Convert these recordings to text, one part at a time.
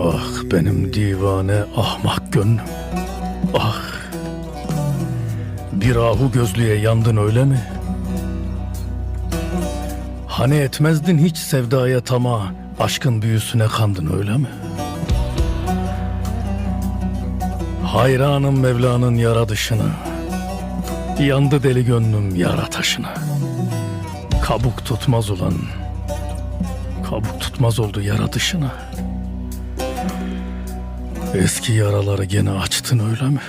Ah benim divane ahmak gönlüm. Ah. Bir ahu gözlüye yandın öyle mi? Hani etmezdin hiç sevdaya tamah, aşkın büyüsüne kandın öyle mi? Hayranım Mevla'nın yaradışına, yandı deli gönlüm yara taşına. Kabuk tutmaz ulan, kabuk tutmaz oldu yaratışına. Eski yaraları gene açtın öyle mi?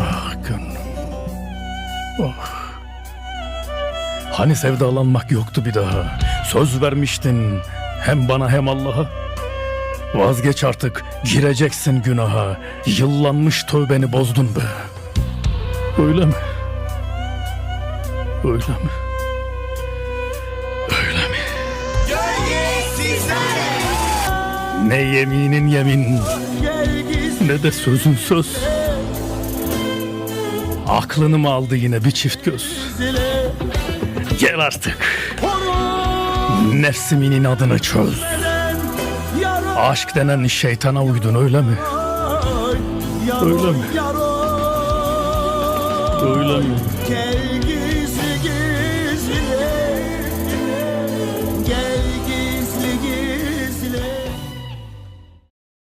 Ah gönlüm. Ah. Hani sevdalanmak yoktu bir daha. Söz vermiştin hem bana hem Allah'a. Vazgeç artık gireceksin günaha. Yıllanmış tövbeni bozdun be. Öyle mi? Öyle mi? Ne yeminin yemin ne de sözün söz. Aklını mı aldı yine bir çift göz? Gel artık. Nefsimin adını çöz. Aşk denen şeytana uydun öyle mi? Öyle mi? Öyle mi?